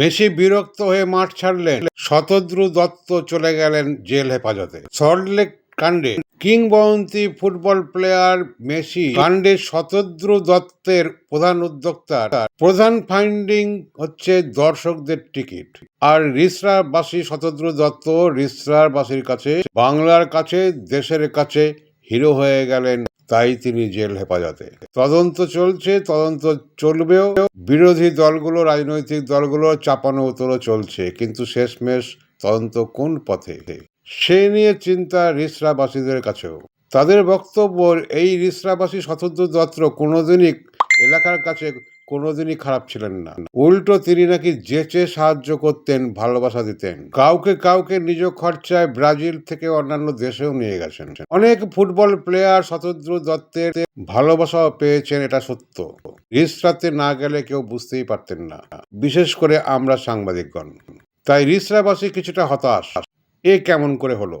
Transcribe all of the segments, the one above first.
Messi বিরক্ত হয়ে মাঠ ছাড়লেন। শতদ্রু দত্ত চলে গেলেন জেল হেফাজতে। সল্টলেক কাণ্ডে কিংবদন্তি ফুটবল প্লেয়ার মেসি কাণ্ডে শতদ্রু দত্তের প্রধান উদ্যোক্তা। প্রধান ফাইন্ডিং হচ্ছে দর্শকদের টিকিট। আর রিসরাবাসী শতদ্রু দত্ত রিসরাবাসীর কাছে, বাংলার কাছে, দেশের কাছে হিরো হয়ে গেলেন, তাই তিনি জেল হেফাজতে। তদন্ত চলছে, তদন্ত চলবেও। বিরোধী দলগুলো, রাজনৈতিক দলগুলো চাপানো উতরো চলছে, কিন্তু শেষমেশ তদন্ত কোন পথে? সে নিয়ে চিন্তা রিসরাবাসীদের কাছেও। তাদের বক্তব্য, এই রিসরাবাসী স্বতন্ত্র দত্ত কোনোদিনই এলাকার কাছে কোনোদিনই খারাপ ছিলেন না। উল্টো তিনি নাকি যেচে সাহায্য করতেন, ভালোবাসা দিতেন। কাউকে কাউকে নিজ খরচায় ব্রাজিল থেকে অন্যান্য দেশেও নিয়ে গেছেন। অনেক ফুটবল প্লেয়ার শতদ্রু দত্তের ভালোবাসাও পেয়েছেন, এটা সত্য। রিসরাতে না গেলে কেউ বুঝতেই পারতেন না। বিশেষ করে আমরা সাংবাদিকগণ। তাই রিসরাবাসী কিছুটা হতাশ। এ কেমন করে হলো?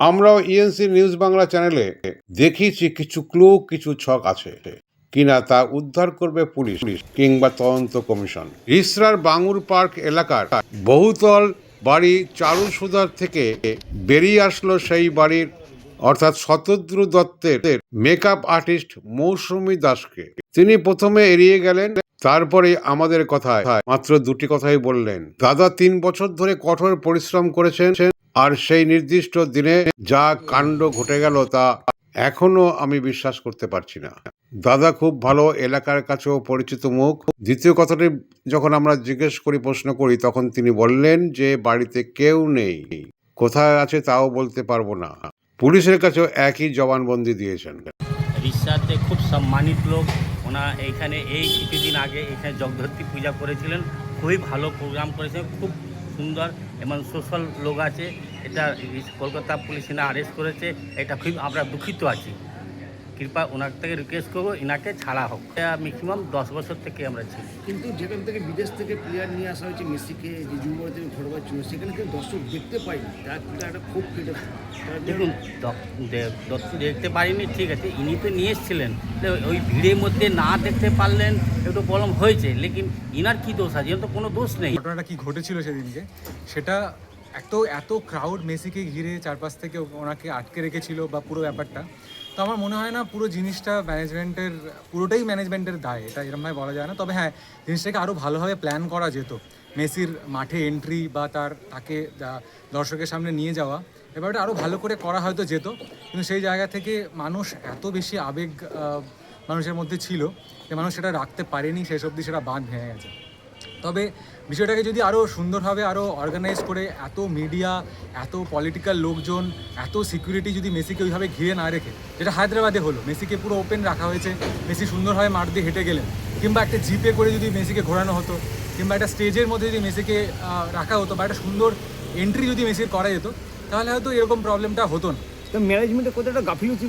আমরাও ইএনসি নিউজ বাংলা চ্যানেলে দেখিয়েছি কিছু ক্লু কিছু ছক আছে। কিনা তা উদ্ধার করবে পুলিশ, কিংবা তদন্ত কমিশন। ইসরার বাঙুর পার্ক এলাকার বহুতল বাড়ি চারু সুধার থেকে বেরিয়ে আসলো সেই বাড়ির, অর্থাৎ শতদ্রু দত্তের মেকআপ আর্টিস্ট মৌসুমী দাসকে। তিনি প্রথমে এড়িয়ে গেলেন, তারপরে আমাদের কথায় মাত্র দুটি কথাই বললেন। দাদা তিন বছর ধরে কঠোর পরিশ্রম করেছেন, আর সেই নির্দিষ্ট দিনে যা কাণ্ড ঘটে গেল তা এখনও আমি বিশ্বাস করতে পারছি না। দাদা খুব ভালো এলাকার কাছেও পরিচিত মুখ। দ্বিতীয় কথাটি, যখন আমরা জিজ্ঞেস করি, প্রশ্ন করি, তখন তিনি বললেন যে, বাড়িতে কেউ নেই। কোথায় আছে তাও বলতে পারব না। পুলিশের কাছেও একই জবানবন্দি দিয়েছেন। রিসাতে খুব সম্মানিত লোক। ওনা এইখানে এই কিছুদিন আগে এখানে জগদ্ধত্রী পূজা করেছিলেন। খুবই ভালো প্রোগ্রাম করেছেন। খুব সুন্দর এবং সোশ্যাল লোক আছে। এটা কলকাতা পুলিশ এনে আরেস্ট করেছে। এটা খুব আমরা দুঃখিত আছি। কৃপা ওনার থেকে রিকোয়েস্ট করব এনাকে ছাড়া হোক। ম্যাক্সিমাম দশ বছর থেকে আমরা ছিলাম। কিন্তু যেখান থেকে বিদেশ থেকে প্লেয়ার নিয়ে আসা হয়েছে মেসিকে যে যুব থেকে ঘোরবার জন্য সেখানে কিন্তু দর্শক দেখতে পাইনি তার একটা খুব জন্য দেখুন দ- দে- দেখতে পারিনি ঠিক আছে। ইনি তো নিয়ে এসেছিলেন। ওই ভিড়ের মধ্যে না দেখতে পারলেন একটু প্রবলেম হয়েছে লেকিন ইনার কি দোষ আছে? তো কোনো দোষ নেই। ঘটনাটা কি ঘটেছিল সেদিনকে? সেটা এত এত ক্রাউড মেসিকে ঘিরে চারপাশ থেকে ওনাকে আটকে রেখেছিল বা পুরো ব্যাপারটা তো আমার মনে হয় না পুরো জিনিসটা ম্যানেজমেন্টের, পুরোটাই ম্যানেজমেন্টের দায়, এটা এরমভাবে বলা যায় না। তবে হ্যাঁ জিনিসটাকে আরও ভালোভাবে প্ল্যান করা যেত। মেসির মাঠে এন্ট্রি বা তার, তাকে দর্শকের সামনে নিয়ে যাওয়া, ব্যাপারটা আরও ভালো করে করা হয়তো যেত। কিন্তু সেই জায়গা থেকে মানুষ এত বেশি আবেগ মানুষের মধ্যে ছিল যে মানুষ সেটা রাখতে পারেনি, শেষ অবধি সেটা বাঁধ ভেঙে গেছে। তবে বিষয়টাকে যদি আরও সুন্দরভাবে আরও অর্গানাইজ করে এত মিডিয়া এত পলিটিক্যাল লোকজন, এত সিকিউরিটি যদি মেসিকে ওইভাবে ঘিরে না রেখে, যেটা হায়দ্রাবাদে হলো, মেসিকে পুরো ওপেন রাখা হয়েছে, মেসি সুন্দরভাবে মাঠ দিয়ে হেঁটে গেলেন, কিংবা একটা জিপে করে যদি মেসিকে ঘোরানো হতো, কিংবা একটা স্টেজের মধ্যে যদি মেসিকে রাখা হতো, বা একটা সুন্দর এন্ট্রি যদি মেসির করা যেত, তাহলে হয়তো এরকম প্রবলেমটা হতো না। তো ম্যানেজমেন্টে কতটা গাফিলতি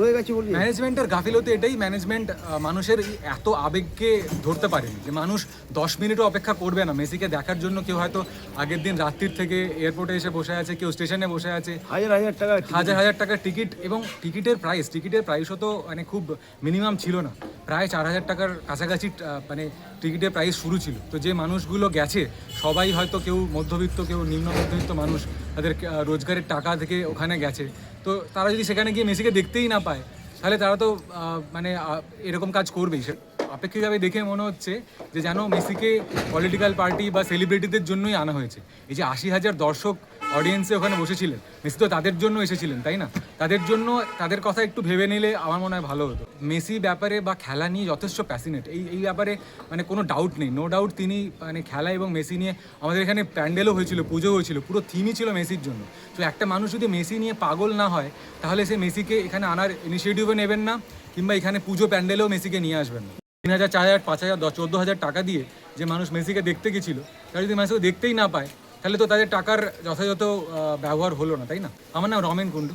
রয়ে গেছে বলি ম্যানেজমেন্টের গাফিলতি এটাই ম্যানেজমেন্ট মানুষের এত আবেগকে ধরতে পারেনি যে মানুষ দশ মিনিটও অপেক্ষা করবে না। মেসিকে দেখার জন্য কেউ হয়তো আগের দিন রাত্রির থেকে এয়ারপোর্টে এসে বসে আছে কেউ স্টেশনে বসে আছে। হাজার হাজার টাকা হাজার হাজার টাকার টিকিট এবং টিকিটের প্রাইস টিকিটের প্রাইসও তো মানে খুব মিনিমাম ছিল না। প্রায় চার হাজার টাকার কাছাকাছি মানে টিকিটের প্রাইস শুরু ছিল। তো যে মানুষগুলো গেছে সবাই হয়তো কেউ মধ্যবিত্ত কেউ নিম্ন মধ্যবিত্ত মানুষ তাদের রোজগারের টাকা থেকে ওখানে গেছে। তো তারা যদি সেখানে গিয়ে মেসিকে দেখতেই না পায়, তাহলে তারা তো মানে এরকম কাজ করবেই। আপেক্ষিকভাবে দেখে মনে হচ্ছে যে যেন মেসিকে পলিটিক্যাল পার্টি বা সেলিব্রিটিদের জন্যই আনা হয়েছে। এই যে আশি হাজার দর্শক অডিয়েন্সে ওখানে বসেছিলেন। মেসি তো তাদের জন্য এসেছিলেন, তাই না? তাদের জন্য তাদের কথা একটু ভেবে নিলে আমার মনে হয় ভালো হতো। মেসি ব্যাপারে বা খেলা নিয়ে যথেষ্ট প্যাসিনেট এই এই ব্যাপারে মানে কোনো ডাউট নেই। নো ডাউট তিনি মানে খেলা এবং মেসি নিয়ে আমাদের এখানে প্যান্ডেলও হয়েছিল পুজো হয়েছিল, পুরো থিমই ছিল মেসির জন্য। তো একটা মানুষ যদি মেসি নিয়ে পাগল না হয়, তাহলে সে মেসিকে এখানে আনার ইনিশিয়েটিভও নেবেন না, কিংবা এখানে পুজো প্যান্ডেলেও মেসিকে নিয়ে আসবেন না। তিন হাজার, চার হাজার, পাঁচ হাজার, দশ, চোদ্দ হাজার টাকা দিয়ে যে মানুষ মেসিকে দেখতে গেছিল, তারা যদি মেসিকে দেখতেই না পায় তাহলে তো তাদের টাকার যথাযথ ব্যবহার হলো না তাই না? আমার নাম রমেন কুণ্ডু।